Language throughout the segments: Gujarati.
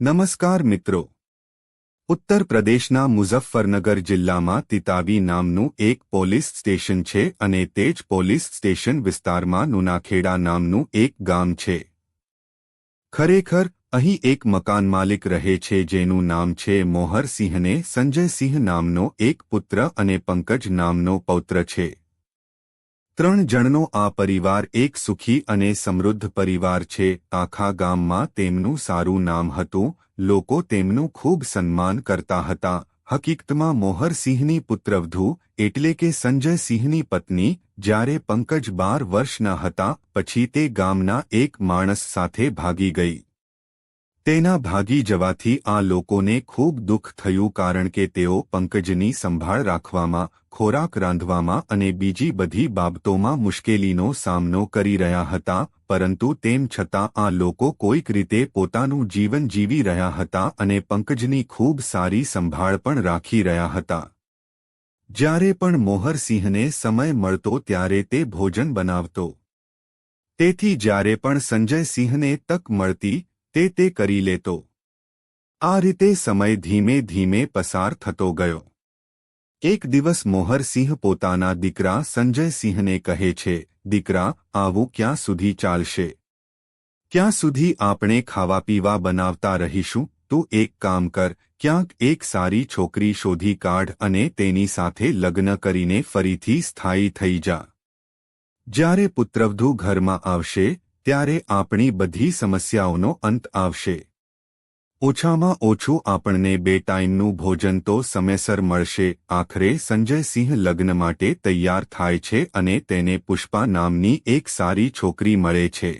નમસ્કાર મિત્રો. ઉત્તર પ્રદેશના મુઝફ્ફરનગર જિલ્લામાં તિતાવી નામનું એક પોલીસ સ્ટેશન છે અને તે જ પોલીસ સ્ટેશન વિસ્તારમાં નુનાખેડા નામનું એક ગામ છે. ખરેખર, અહીં એક મકાન માલિક રહે છે જેનું નામ છે મોહરસિંહને સંજયસિંહ નામનો એક પુત્ર અને પંકજ નામનો પૌત્ર છે. ત્રણ જણનો આ પરિવાર એક સુખી અને સમૃદ્ધ પરિવાર છે. આખા ગામમાં તેમનું સારું નામ હતું. લોકો તેમનું ખૂબ સન્માન કરતા હતા. હકીકતમાં મોહરસિંહની પુત્રવધુ એટલે કે સંજયસિંહની પત્ની જ્યારે પંકજ બાર વર્ષના હતા, પછી તે ગામના એક માણસ સાથે ભાગી ગઈ. તેના ભાગી જવાથી આ લોકોને ખૂબ દુઃખ થયું કારણ કે તેઓ પંકજની સંભાળ રાખવામાં, ખોરાક રાંધવામાં અને બીજી બધી બાબતોમાં મુશ્કેલીનો સામનો કરી રહ્યા હતા, પરંતુ તેમ છતાં આ લોકો કોઈક રીતે પોતાનું જીવન જીવી રહ્યા હતા અને પંકજની ખૂબ સારી સંભાળ પણ રાખી રહ્યા હતા. જ્યારે પણ મોહરસિંહને સમય મળતો ત્યારે તે ભોજન બનાવતો. તેથી જ્યારે પણ સંજયસિંહને તક મળતી તે તે કરી લેતો. આ રીતે સમય ધીમે ધીમે પસાર થતો ગયો. એક દિવસ મોહરસિંહ પોતાના દીકરા સંજયસિંહને કહે છે, દીકરા, આવું ક્યાં સુધી ચાલશે? ક્યાં સુધી આપણે ખાવા પીવા બનાવતા રહીશું? તું એક કામ કર, ક્યાંક એક સારી છોકરી શોધી કાઢ અને તેની સાથે લગ્ન કરીને ફરીથી સ્થાયી થઈ જા. જ્યારે પુત્રવધુ ઘરમાં આવશે ત્યારે આપણી બધી સમસ્યાઓનો અંત આવશે. ઓછામાં ઓછું આપણને બે ટાઈમનું ભોજન તો સમયસર મળશે, આખરે સંજયસિંહ લગ્ન માટે તૈયાર થાય છે અને તેને પુષ્પા નામની એક સારી છોકરી મળે છે.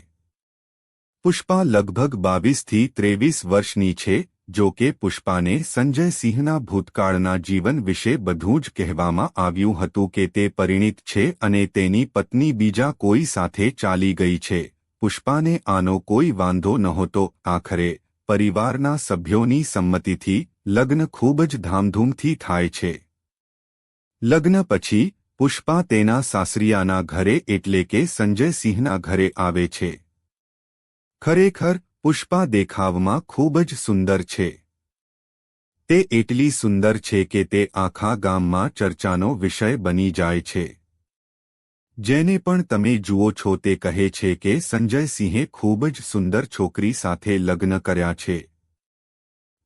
પુષ્પા લગભગ બાવીસથી ત્રેવીસ વર્ષની છે, જો કે પુષ્પાને સંજયસિંહના ભૂતકાળના જીવન વિશે બધું જ કહેવામાં આવ્યું હતું કે તે પરિણિત છે અને તેની પત્ની બીજા કોઈ સાથે ચાલી ગઈ છે. પુષ્પાને આનો કોઈ વાંધો નહોતો. આખરે પરિવારના સભ્યોની સંમતિથી લગ્ન ખૂબ જ ધામધૂમથી થાય છે. લગ્ન પછી પુષ્પા તેના સાસરિયાના ઘરે એટલે કે સંજયસિંહના ઘરે આવે છે. ખરેખર પુષ્પા દેખાવમાં ખૂબ જ સુંદર છે. તે એટલી સુંદર છે કે તે આખા ગામમાં ચર્ચાનો વિષય બની જાય છે. જેને પણ તમે જુઓ છો તે કહે છે કે સંજય સિંહે ખૂબ જ સુંદર છોકરી સાથે લગ્ન કર્યા છે.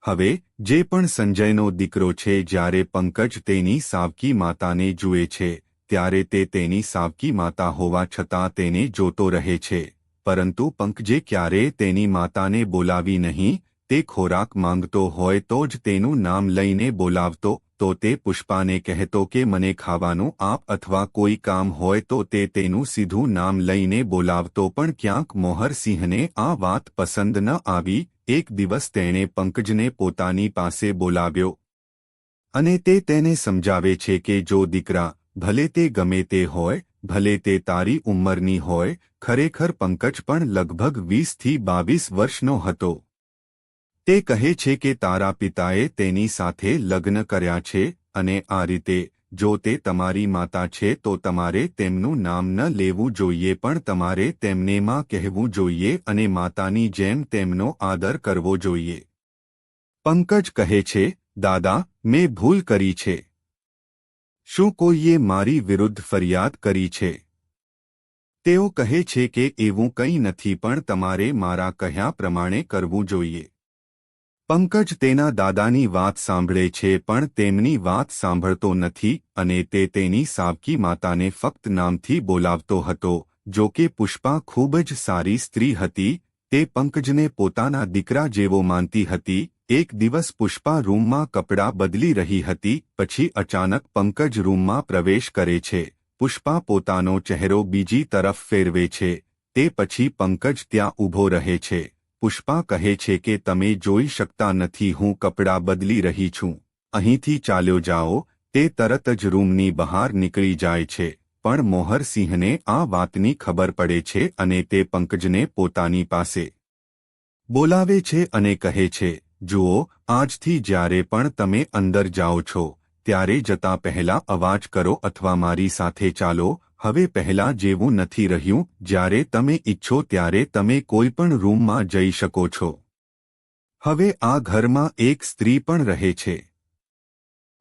હવે, જે પણ સંજયનો દીકરો છે જ્યારે પંકજ તેની સાવકી માતાને જુએ છે, ત્યારે તે તેની સાવકી માતા હોવા છતાં તેને જોતો રહે છે. પરંતુ પંકજે ક્યારે તેની માતાને બોલાવી નહીં, તે ખોરાક માંગતો હોય તો જ તેનું નામ લઈને બોલાવતો તો તે પુષ્પાને કહેતો કે મને ખાવાનું આપ અથવા કોઈ કામ હોય તો તે તેનું સીધું નામ લઈને બોલાવતો પણ ક્યાંક મોહરસિંહને આ વાત પસંદ ન આવી. એક દિવસ તેણે પંકજને પોતાની પાસે બોલાવ્યો અને તે તેને સમજાવે છે કે જો દીકરા ભલે તે ગમે તે હોય, ભલે તે તારી ઉંમરની હોય, ખરેખર પંકજ પણ લગભગ વીસથી બાવીસ વર્ષનો હતો. તે કહે છે કે તારા પિતાએ તેની સાથે લગ્ન કર્યા છે અને આ રીતે, જો તે તમારી માતા છે તો તમારે તેમનું નામ ન લેવું જોઈએ પણ તમારે તેમને માં કહેવું જોઈએ અને માતાની જેમ તેમનો આદર કરવો જોઈએ. પંકજ કહે છે, દાદા, મેં ભૂલ કરી છે. શું કોઈએ મારી વિરુદ્ધ ફરિયાદ કરી છે? તેઓ કહે છે કે એવું કંઈ નથી પણ તમારે મારા કહ્યા પ્રમાણે કરવું જોઈએ. પંકજ તેના દાદાની વાત સાંભળે છે, પણ તેમની વાત સાંભળતો નથી અને તે તેની સાબકી માતાને ફક્ત નામથી બોલાવતો હતો. જો કે પુષ્પા ખૂબ જ સારી સ્ત્રી હતી, તે પંકજને પોતાના દીકરા જેવો માનતી હતી. એક દિવસ પુષ્પા રૂમમાં કપડાં બદલી રહી હતી, પછી અચાનક પંકજ રૂમમાં પ્રવેશ કરે છે. પુષ્પા પોતાનો ચહેરો બીજી તરફ ફેરવે છે, તે પછી પંકજ ત્યાં ઊભો રહે છે. પુષ્પા કહે છે કે તમે જોઈ શકતા નથી હું કપડાં બદલી રહી છું. અહીંથી ચાલ્યો જાઓ, તે તરત જ રૂમની બહાર નીકળી જાય છે. પણ મોહરસિંહને આ વાતની ખબર પડે છે અને તે પંકજને પોતાની પાસે બોલાવે છે અને કહે છે, જુઓ, આજથી જ્યારે પણ તમે અંદર જાઓ છો, ત્યારે જતા પહેલા અવાજ કરો અથવા મારી સાથે ચાલો હવે પહેલા જેવું નથી રહ્યું, જ્યારે તમે ઈચ્છો ત્યારે તમે કોઈ પણ રૂમમાં જઈ શકો છો. હવે આ ઘરમાં એક સ્ત્રી પણ રહે છે.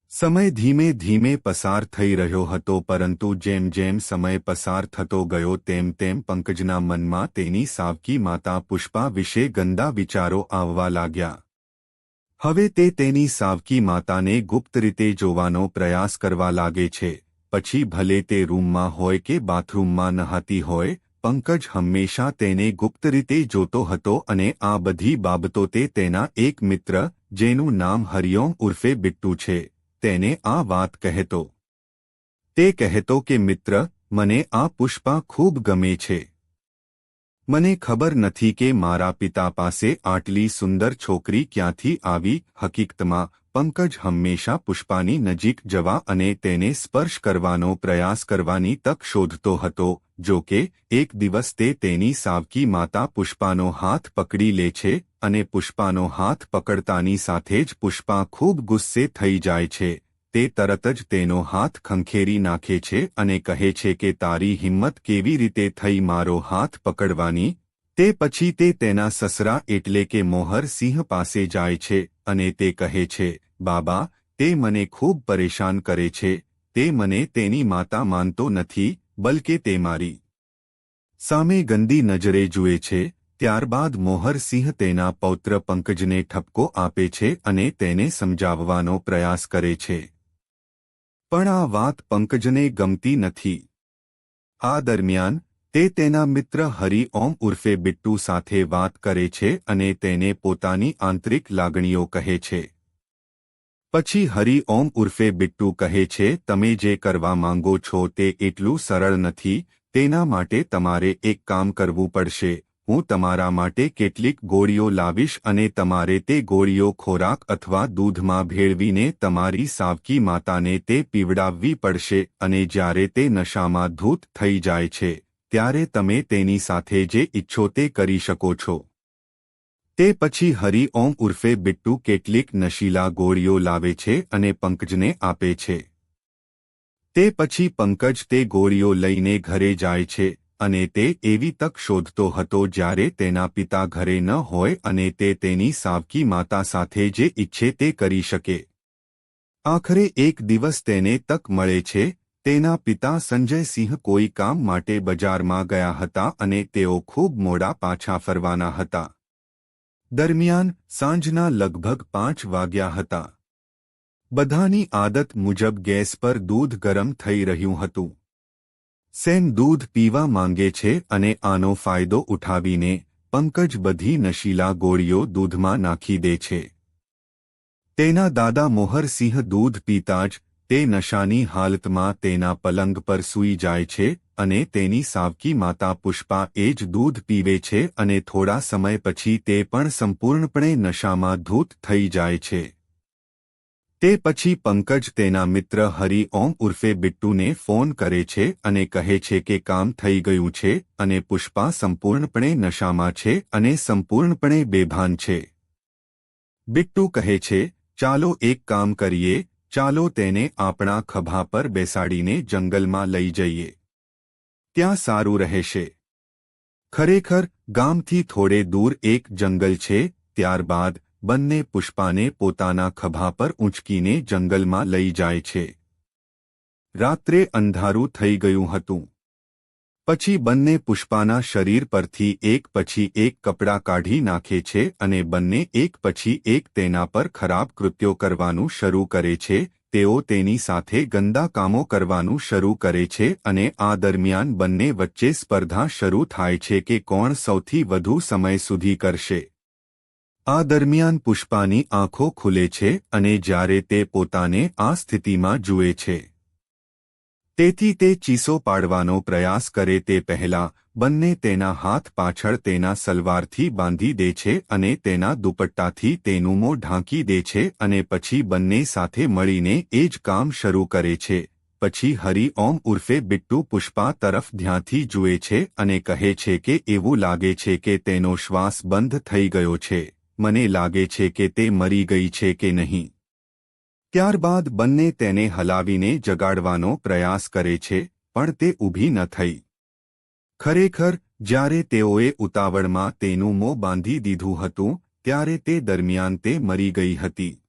સમય ધીમે ધીમે પસાર થઈ રહ્યો હતો, પરંતુ જેમ જેમ સમય પસાર થતો ગયો, તેમ તેમ પંકજના મનમાં તેની સાવકી માતા પુષ્પા વિશે ગંદા વિચારો આવવા લાગ્યા. હવે તે તેની સાવકી માતાને ગુપ્ત રીતે જોવાનો પ્રયાસ કરવા લાગે છે. પછી ભલે તે રૂમમાં હોય કે બાથરૂમમાં નહાતી હોય, પંકજ હંમેશા તેને ગુપ્ત રીતે જોતો હતો અને આ બધી બાબતો તે તેના એક મિત્ર, જેનું નામ હરિઓમ ઉર્ફે બિટ્ટુ છે, તેને આ વાત કહેતો. તે કહેતો કે, મિત્ર, મને આ પુષ્પા ખૂબ ગમે છે. મને ખબર નથી કે મારા પિતા પાસે આટલી સુંદર છોકરી ક્યાંથી આવી હકીકતમાં પંકજ હંમેશા પુષ્પાની નજીક જવા અને તેને સ્પર્શ કરવાનો પ્રયાસ કરવાની તક શોધતો હતો, જો કે એક દિવસ તે તેની સાવકી માતા પુષ્પાનો હાથ પકડી લે છે અને પુષ્પાનો હાથ પકડતાની સાથે જ પુષ્પા ખૂબ ગુસ્સે થઈ જાય છે. તે તરત જ તેનો હાથ ખંખેરી નાખે છે અને કહે છે કે તારી હિંમત કેવી રીતે થઈ મારો હાથ પકડવાની? તે પછી તે તેના સસરા એટલે કે મોહર સિંહ પાસે જાય છે અને તે કહે છે, બાબા, તે મને ખૂબ પરેશાન કરે છે, તે મને તેની માતા માનતો નથી, બલકે તે મારી સામે ગંદી નજરે જુએ છે, ત્યારબાદ મોહરસિંહ તેના પૌત્ર પંકજને ઠપકો આપે છે અને તેને સમજાવવાનો પ્રયાસ કરે છે. પણ આ વાત પંકજને ગમતી નથી. આ દરમિયાન તે તેના મિત્ર હરિ ઓમ ઉર્ફે બિટ્ટુ સાથે વાત કરે છે અને તેને પોતાની આંતરિક લાગણીઓ કહે છે. પછી હરિ ઓમ ઉર્ફે બિટ્ટુ કહે છે, તમે જે કરવા માંગો છો તે એટલું સરળ નથી, તેના માટે તમારે એક કામ કરવું પડશે. હું તમારા માટે કેટલીક ગોળીઓ લાવીશ અને તમારે તે ગોળીઓ ખોરાક અથવા દૂધમાં ભેળવીને તમારી સાવકી માતાને તે પીવડાવવી પડશે અને જ્યારે તે નશામાં ધૂત થઈ જાય છે. ત્યારે તમે તેની સાથે જે ઇચ્છો તે કરી શકો છો. તે પછી હરિ ઓમ ઉર્ફે બિટ્ટુ કેટલીક નશીલા ગોળીઓ લાવે છે અને પંકજને આપે છે. તે પછી પંકજ તે ગોળીઓ લઈને ઘરે જાય છે અને તે એવી તક શોધતો હતો જ્યારે તેના પિતા ઘરે ન હોય અને તે તેની સાવકી માતા સાથે જે ઈચ્છે તે કરી શકે. આખરે એક દિવસ તેને તક મળે છે તેના પિતા સંજયસિંહ કોઈ કામ માટે બજારમાં ગયા હતા અને તેઓ ખૂબ મોડા પાછા ફરવાના હતા. દરમિયાન સાંજના લગભગ પાંચ વાગ્યા હતા. બધાની આદત મુજબ ગેસ પર દૂધ ગરમ થઈ રહ્યું હતું. સેન દૂધ પીવા માંગે છે અને આનો ફાયદો ઉઠાવીને પંકજ બધી નશીલા ગોળીઓ દૂધમાં નાખી દે છે. તેના દાદા મોહરસિંહ દૂધ પીતા જ તે નશાની હાલતમાં તેના પલંગ પર સૂઈ જાય છે અને તેની સાવકી માતા પુષ્પા એ જ દૂધ પીવે છે અને થોડા સમય પછી તે પણ સંપૂર્ણપણે નશામાં ધૂત થઈ જાય છે. તે પછી પંકજ તેના મિત્ર હરિ ઓમ ઉર્ફે બિટ્ટુને ફોન કરે છે અને કહે છે કે કામ થઈ ગયું છે અને પુષ્પા સંપૂર્ણપણે નશામાં છે અને સંપૂર્ણપણે બેભાન છે. બિટ્ટુ કહે છે, ચાલો એક કામ કરીએ ચાલો તેને આપણા ખભા પર બેસાડીને જંગલમાં લઈ જઈએ. ત્યાં સારું રહેશે. ખરેખર, ગામથી થોડે દૂર એક જંગલ છે, ત્યારબાદ બંને પુષ્પાને પોતાના ખભા પર ઊંચકીને જંગલમાં લઈ જાય છે. રાત્રે અંધારું થઈ ગયું હતું. પછી બંને પુષ્પાના શરીર પરથી એક પછી એક કપડાં કાઢી નાખે છે અને બંને એક પછી એક તેના પર ખરાબ કૃત્યો કરવાનું શરૂ કરે છે, તેઓ તેની સાથે ગંદા કામો કરવાનું શરૂ કરે છે અને આ દરમિયાન બંને વચ્ચે સ્પર્ધા શરૂ થાય છે કે કોણ સૌથી વધુ સમય સુધી કરશે. આ દરમિયાન પુષ્પાની આંખો ખુલે છે અને જ્યારે તે પોતાને આ સ્થિતિમાં જુએ છે. તેથી તે ચીસો પાડવાનો પ્રયાસ કરે તે પહેલા, બંને તેના હાથ પાછળ તેના સલવારથી બાંધી દે છે અને તેના દુપટ્ટાથી તેનું મોં ઢાંકી દે છે અને પછી બંને સાથે મળીને એ જ કામ શરૂ કરે છે. પછી હરિ ઓમ ઉર્ફે બિટ્ટુ પુષ્પા તરફ ધ્યાનથી જુએ છે અને કહે છે કે એવું લાગે છે કે તેનો શ્વાસ બંધ થઈ ગયો છે. મને લાગે છે કે તે મરી ગઈ છે કે નહીં. ત્યારબાદ બંને તેને હલાવીને જગાડવાનો પ્રયાસ કરે છે, પણ તે ઊભી ન થઈ. ખરેખર, જ્યારે તેઓએ ઉતાવળમાં તેનું મોં બાંધી દીધું હતું, ત્યારે તે દરમિયાન તે મરી ગઈ હતી.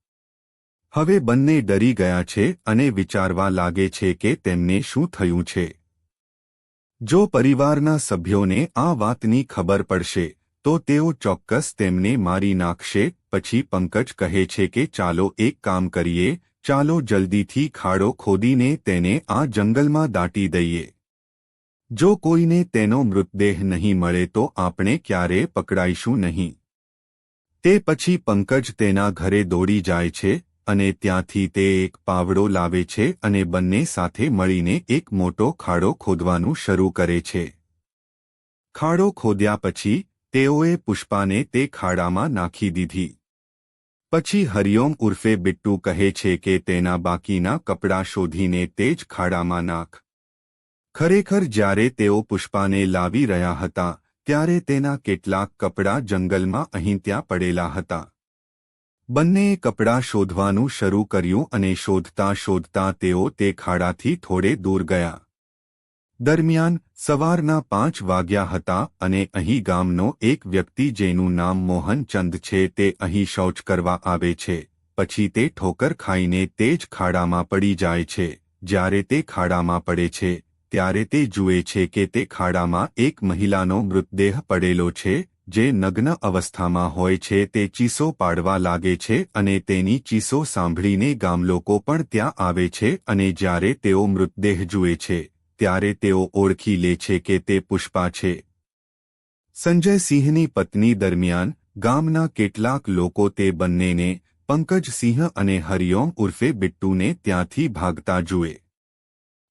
હવે બંને ડરી ગયા છે અને વિચારવા લાગે છે કે તેમને શું થયું છે. જો પરિવારના સભ્યોને આ વાતની ખબર પડશે તો તેઓ ચોક્કસ તેમને મારી નાખશે, પછી પંકજ કહે છે કે ચાલો એક કામ કરીએ, ચાલો જલ્દીથી ખાડો ખોદીને તેને આ જંગલમાં દાટી દઈએ. જો કોઈને તેનો મૃતદેહ નહીં મળે તો આપણે ક્યારે પકડાઈશું નહીં. તે પછી પંકજ તેના ઘરે દોડી જાય છે, અને ત્યાંથી તે એક પાવડો લાવે છે અને બંને સાથે મળીને એક મોટો ખાડો ખોદવાનું શરૂ કરે છે. ખાડો ખોદ્યા પછી તેઓએ પુષ્પાને તે ખાડામાં નાખી દીધી. પછી હરિઓમ ઉર્ફે બિટ્ટુ કહે છે કે તેના બાકીના કપડાં શોધીને તે જ ખાડામાં નાખ. ખરેખર જ્યારે તેઓ પુષ્પાને લાવી રહ્યા હતા, ત્યારે તેના કેટલાક કપડાં જંગલમાં અહીં ત્યાં પડેલા હતા. બંનેએ કપડાં શોધવાનું શરૂ કર્યું અને શોધતા શોધતા તેઓ તે ખાડાથી થોડે દૂર ગયા. દરમિયાન સવારના પાંચ વાગ્યા હતા અને અહીં ગામનો એક વ્યક્તિ જેનું નામ મોહનચંદ છે તે અહીં શૌચ કરવા આવે છે. પછી તે ઠોકર ખાઈને તે જ ખાડામાં પડી જાય છે. જ્યારે તે ખાડામાં પડે છે, ત્યારે તે જુએ છે કે તે ખાડામાં એક મહિલાનો મૃતદેહ પડેલો છે, જે નગ્ન અવસ્થામાં હોય છે તે ચીસો પાડવા લાગે છે અને તેની ચીસો સાંભળીને ગામલોકો પણ ત્યાં આવે છે અને જ્યારે તેઓ મૃતદેહ જુએ છે ત્યારે તેઓ ઓળખી લે છે કે તે પુષ્પા છે. સંજય સિંહની પત્ની દરમિયાન ગામના કેટલાક લોકો તે બંનેને પંકજસિંહ અને હરિઓમ ઉર્ફે બિટ્ટુને ત્યાંથી ભાગતા જુએ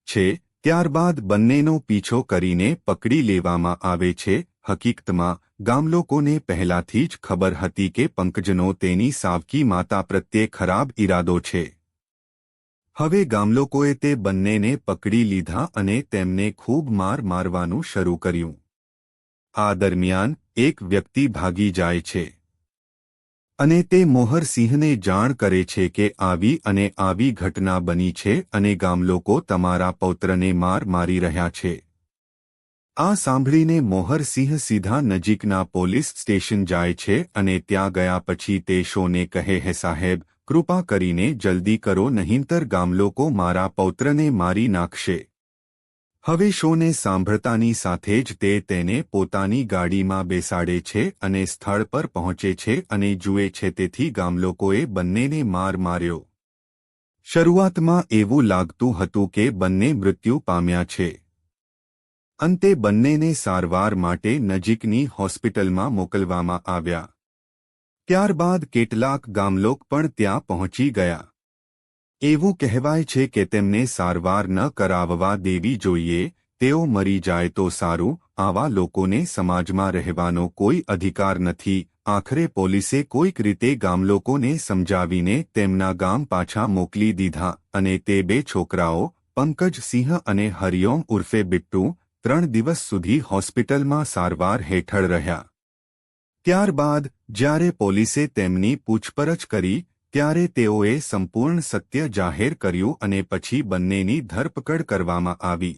છે. ત્યારબાદ બંનેનો પીછો કરીને પકડી લેવામાં આવે છે. હકીકતમાં ગામલોકોને પહેલાથી જ ખબર હતી કે પંકજનો તેની સાવકી માતા પ્રત્યે ખરાબ ઇરાદો છે. હવે ગામલોકોએ તે બંનેને પકડી લીધા અને તેમને ખૂબ માર મારવાનું શરૂ કર્યું. આ દરમિયાન એક વ્યક્તિ ભાગી જાય છે. અને તે મોહરસિંહને જાણ કરે છે કે આવી અને આવી ઘટના બની છે અને ગામલોકો તમારા પૌત્રને માર મારી રહ્યા છે. આ સાંભળીને મોહરસિંહ સીધા નજીકના પોલીસ સ્ટેશન જાય છે અને ત્યાં ગયા પછી તે શોને કહે, હે સાહેબ કૃપા કરીને જલ્દી કરો, નહીંતર ગામલોકો મારા પૌત્રને મારી નાખશે. હવે શોને સાંભળતાની સાથે જ તે તેને પોતાની ગાડીમાં બેસાડે છે અને સ્થળ પર પહોંચે છે અને જુએ છે, તેથી ગામલોકોએ બંનેને માર માર્યો. શરૂઆતમાં એવું લાગતું હતું કે બંને મૃત્યુ પામ્યા છે. અંતે બંનેને સારવાર માટે નજીકની હોસ્પિટલમાં મોકલવામાં આવ્યા. ત્યારબાદ કેટલાક ગામલોક પણ ત્યાં પહોંચી ગયા. એવું કહેવાય છે કે તેમને સારવાર ન કરાવવા દેવી જોઈએ, તેઓ મરી જાય તો સારું, આવા લોકોને સમાજમાં રહેવાનો કોઈ અધિકાર નથી. આખરે પોલીસે કોઈક રીતે ગામલોકોને સમજાવીને તેમના ગામ પાછા મોકલી દીધા અને તે બે છોકરાઓ પંકજસિંહ અને હરિઓમ ઉર્ફે બિટ્ટુ, ત્રણ દિવસ સુધી હોસ્પિટલમાં સારવાર હેઠળ રહ્યા. ત્યારબાદ, જ્યારે પોલીસે તેમની પૂછપરછ કરી, ત્યારે તેઓએ સંપૂર્ણ સત્ય જાહેર કર્યું અને પછી બંનેની ધરપકડ કરવામાં આવી.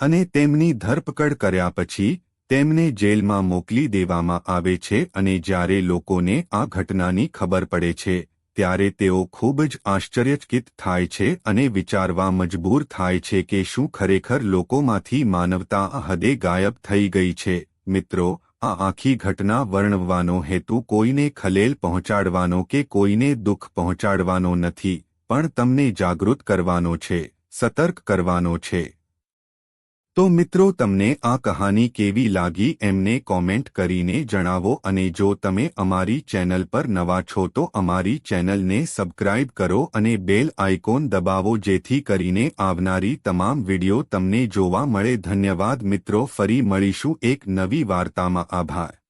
અને તેમની ધરપકડ કર્યા પછી, તેમને જેલમાં મોકલી દેવામાં આવે છે અને જ્યારે લોકોને આ ઘટનાની ખબર પડે છે, ત્યારે તેઓ ખૂબ જ આશ્ચર્યચકિત થાય છે અને વિચારવા મજબૂર થાય છે કે શું ખરેખર લોકોમાંથી માનવતા હદે ગાયબ થઈ ગઈ છે. મિત્રો આ આખી ઘટના વર્ણવવાનો હેતુ કોઈને ખલેલ પહોંચાડવાનો કે કોઈને દુઃખ પહોંચાડવાનો નથી, પણ તમને જાગૃત કરવાનો છે, સતર્ક કરવાનો છે. તો મિત્રો તમને આ કહાની કેવી લાગી એમને કોમેન્ટ કરીને જણાવો અને જો તમે અમારી ચેનલ પર નવા છો તો અમારી ચેનલને સબસ્ક્રાઇબ કરો અને બેલ આઇકોન દબાવો જેથી કરીને આવનારી તમામ વિડિયો તમને જોવા મળે. ધન્યવાદ મિત્રો, ફરી મળીશું એક નવી વાર્તામાં. આભાર.